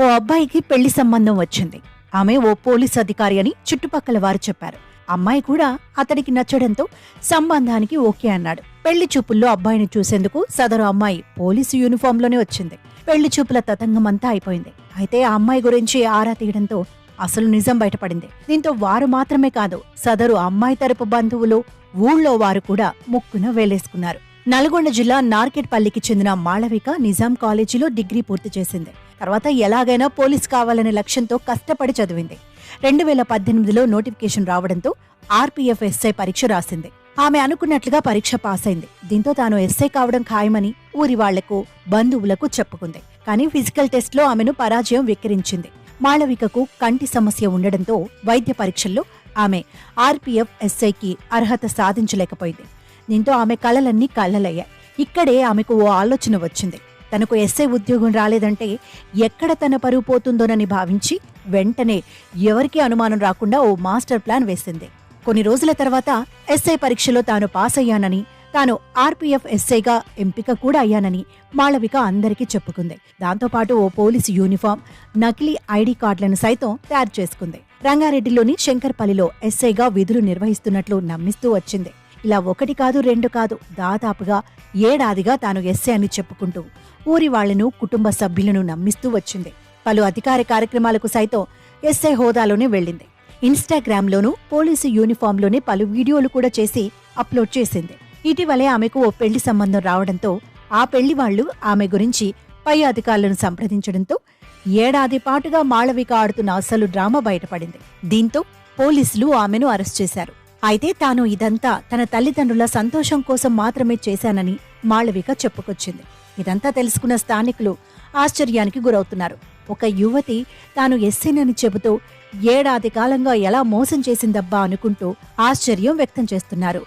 ఓ అబ్బాయికి పెళ్ళి సంబంధం వచ్చింది. ఆమె ఓ పోలీస్ అధికారి అని చుట్టుపక్కల వారు చెప్పారు. అమ్మాయి కూడా అతడికి నచ్చడంతో సంబంధానికి ఓకే అన్నాడు. పెళ్ళి చూపుల్లో అబ్బాయిని చూసేందుకు సదరు అమ్మాయి పోలీసు యూనిఫామ్లోనే వచ్చింది. పెళ్ళి చూపుల తతంగమంతా అయిపోయింది. అయితే ఆ అమ్మాయి గురించి ఆరా తీయడంతో అసలు నిజం బయటపడింది. దీంతో వారు మాత్రమే కాదు సదరు అమ్మాయి తరపు బంధువులు ఊళ్ళో వారు కూడా ముక్కున వేలేసుకున్నారు. నల్గొండ జిల్లా నార్కెట్పల్లికి చెందిన మాళవిక నిజాం కాలేజీలో డిగ్రీ పూర్తి చేసింది. తర్వాత ఎలాగైనా పోలీస్ కావాలనే లక్ష్యంతో కష్టపడి చదివింది. రెండు వేల పద్దెనిమిదిలో నోటిఫికేషన్ రావడంతో ఆర్పీఎఫ్ ఎస్ఐ పరీక్ష రాసింది. ఆమె అనుకున్నట్లుగా పరీక్ష పాస్ అయింది దీంతో తాను ఎస్ఐ కావడం ఖాయమని ఊరి వాళ్ళకు బంధువులకు చెప్పుకుంది. కానీ ఫిజికల్ టెస్ట్లో ఆమెను పరాజయం వెక్కిరించింది. మాళవికకు కంటి సమస్య ఉండడంతో వైద్య పరీక్షల్లో ఆమె ఆర్పీఎఫ్ ఎస్ఐకి అర్హత సాధించలేకపోయింది. దీంతో ఆమె కళలన్నీ కళ్ళలయ్యాయి ఇక్కడే ఆమెకు ఓ ఆలోచన వచ్చింది. తనకు ఎస్ఐ ఉద్యోగం రాలేదంటే ఎక్కడ తన పరువు పోతుందోనని భావించి వెంటనే ఎవరికీ అనుమానం రాకుండా ఓ మాస్టర్ ప్లాన్ వేసింది. కొన్ని రోజుల తర్వాత ఎస్ఐ పరీక్షలో తాను పాస్ అయ్యానని తాను ఆర్పీఎఫ్ ఎస్ఐగా ఎంపిక కూడా అయ్యానని మాళవిక అందరికీ చెప్పుకుంది. దాంతోపాటు ఓ పోలీసు యూనిఫామ్ నకిలీ ఐడి కార్డులను సైతం తయారు చేసుకుంది. రంగారెడ్డిలోని శంకర్పల్లిలో ఎస్ఐగా విధులు నిర్వహిస్తున్నట్లు నమ్మిస్తూ వచ్చింది. ఇలా ఒకటి కాదు రెండు కాదు దాదాపుగా ఏడాదిగా తాను ఎస్ఐ అని చెప్పుకుంటూ ఊరి వాళ్ళను కుటుంబ సభ్యులను నమ్మిస్తూ వచ్చింది. పలు అధికార కార్యక్రమాలకు సైతం ఎస్ఐ హోదాలోనే వెళ్ళింది. ఇన్స్టాగ్రామ్లోనూ పోలీసు యూనిఫామ్లోనే పలు వీడియోలు కూడా చేసి అప్లోడ్ చేసింది. ఇటీవలే ఆమెకు ఓ పెళ్ళి సంబంధం రావడంతో ఆ పెళ్ళి వాళ్ళు ఆమె గురించి పై అధికారులను సంప్రదించడంతో ఏడాది పాటుగా మాళవిక ఆడుతున్న అసలు డ్రామా బయటపడింది. దీంతో పోలీసులు ఆమెను అరెస్ట్ చేశారు. అయితే తాను ఇదంతా తన తల్లిదండ్రుల సంతోషం కోసం మాత్రమే చేశానని మాళవిక చెప్పుకొచ్చింది. ఇదంతా తెలుసుకున్న స్థానికులు ఆశ్చర్యానికి గురవుతున్నారు. ఒక యువతి తాను ఎస్సీనని చెబుతూ ఏడాది కాలంగా ఎలా మోసం చేసిందబ్బా అనుకుంటూ ఆశ్చర్యం వ్యక్తం చేస్తున్నారు.